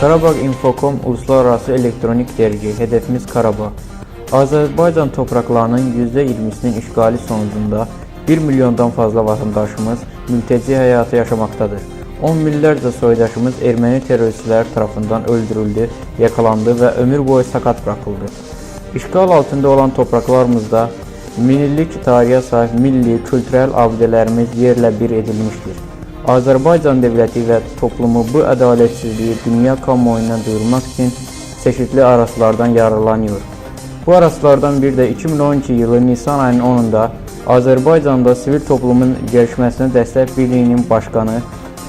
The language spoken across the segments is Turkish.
Karabağ Infocom Uluslararası Elektronik Dergi Hedefimiz Karabağ. Azerbaycan topraklarının %20'sinin işgali sonucunda 1 milyondan fazla vatandaşımız mülteci hayatı yaşamaktadır. 10 binlerce soydaşımız Ermeni teröristler tarafından öldürüldü, yakalandı ve ömür boyu sakat bırakıldı. İşgal altında olan topraklarımızda millilik tarihe sahip milli, kültürel abidələrimiz yerlə bir edilmiştir. Azərbaycan dövləti və toplumu bu ədaletsizliyi dünya kamuoyuna duyurmaq üçün çeşitli araçlardan yararlanıyor. Bu araçlardan biri de 2012 yılı Nisan ayının 10'unda Azərbaycanda sivil toplumun gelişmesine destek birliğinin başkanı,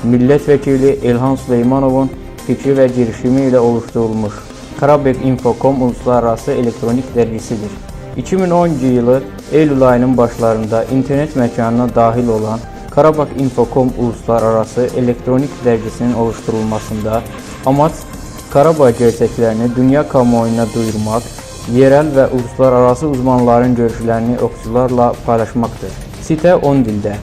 milletvekili İlhan Süleymanovun fikri ve girişimi ile oluşturulmuş Karabek Infocom Uluslararası Elektronik Dergisidir. 2010 yılı Eylül ayının başlarında internet mekanına dahil olan Karabak Infocom Uluslararası Elektronik Dergisinin oluşturulmasında amaç Karabağ gerçeklerini dünya kamuoyuna duyurmak, yerel ve uluslararası uzmanların görüşlerini okuyucularla paylaşmaktır. Site 10 dilde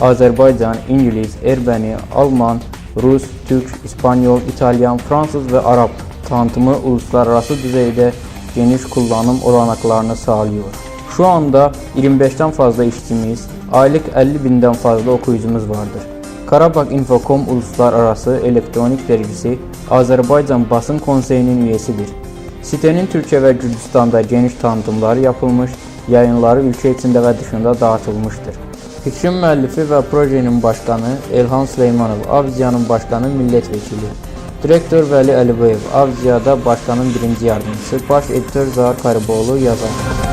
Azerbaycan, İngiliz, Ermeni, Alman, Rus, Türk, İspanyol, İtalyan, Fransız ve Arap tanıtımı uluslararası düzeyde geniş kullanım olanaklarını sağlıyor. Şu anda 25'ten fazla işçimiz, aylık 50 binden fazla okuyucumuz vardır. Karabağ Infocom Uluslararası Elektronik Dergisi Azerbaycan Basın Konseyi'nin üyesidir. Sitenin Türkiye ve Gürcistan'da geniş tanıtımları yapılmış, yayınları ülke içinde ve dışında dağıtılmıştır. Fikrin müəllifi ve projenin başkanı Elhan Süleymanov, Avziyanın başkanı milletvekili. Direktör Vəli Əliboyev, Avziyada başkanın birinci yardımcısı, baş editör Zahar Qariboğlu yazar.